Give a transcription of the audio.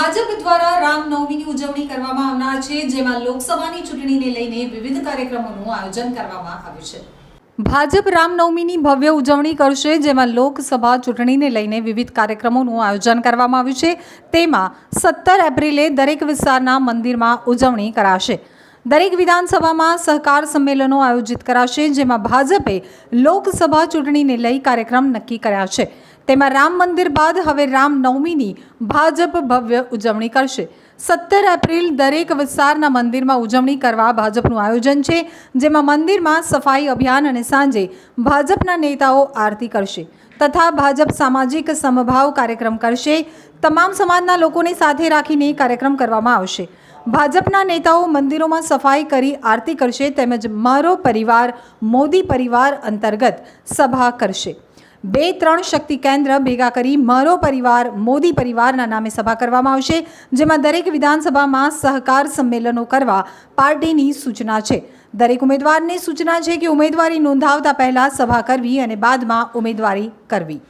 ભાજપ દ્વારા રામનવમીની ઉજવણી કરવામાં આવનાર છે, જેમાં લોકસભાની ચૂંટણીને લઈને વિવિધ કાર્યક્રમોનું આયોજન કરવામાં આવ્યું છે. ભાજપ રામનવમીની ભવ્ય ઉજવણી કરશે, જેમાં લોકસભા ચૂંટણીને લઈને વિવિધ કાર્યક્રમોનું આયોજન કરવામાં આવ્યું છે. તેમાં સત્તર એપ્રિલે દરેક વિસ્તારના મંદિરમાં ઉજવણી કરાશે. દરેક વિધાનસભામાં સહકાર સંમેલનો આયોજિત કરાશે, જેમાં ભાજપે લોકસભા ચૂંટણીને લઈ કાર્યક્રમ નક્કી કર્યા છે. તેમાં રામ મંદિર બાદ હવે રામનવમીની ભાજપ ભવ્ય ઉજવણી કરશે. સત્તર એપ્રિલ દરેક વિસ્તારના મંદિરમાં ઉજવણી કરવા ભાજપનું આયોજન છે, જેમાં મંદિરમાં સફાઈ અભિયાન અને સાંજે ભાજપના નેતાઓ આરતી કરશે તથા ભાજપ સામાજિક સમભાવ કાર્યક્રમ કરશે. તમામ સમાજના લોકોને સાથે રાખીને કાર્યક્રમ કરવામાં આવશે. ભાજપના નેતાઓ મંદિરોમાં સફાઈ કરી આરતી કરશે તેમજ મારો પરિવાર, મોદી પરિવાર અંતર્ગત સભા કરશે. બે ત્રણ શક્તિ કેન્દ્ર ભેગા કરી મારો પરિવાર, મોદી પરિવારના નામે સભા કરવામાં આવશે, જેમાં દરેક વિધાનસભામાં સહકાર સંમેલનો કરવા પાર્ટીની સૂચના છે. દરેક ઉમેદવારની સૂચના છે કે ઉમેદવારી નોંધાવતા પહેલા સભા કરવી અને બાદમાં ઉમેદવારી કરવી.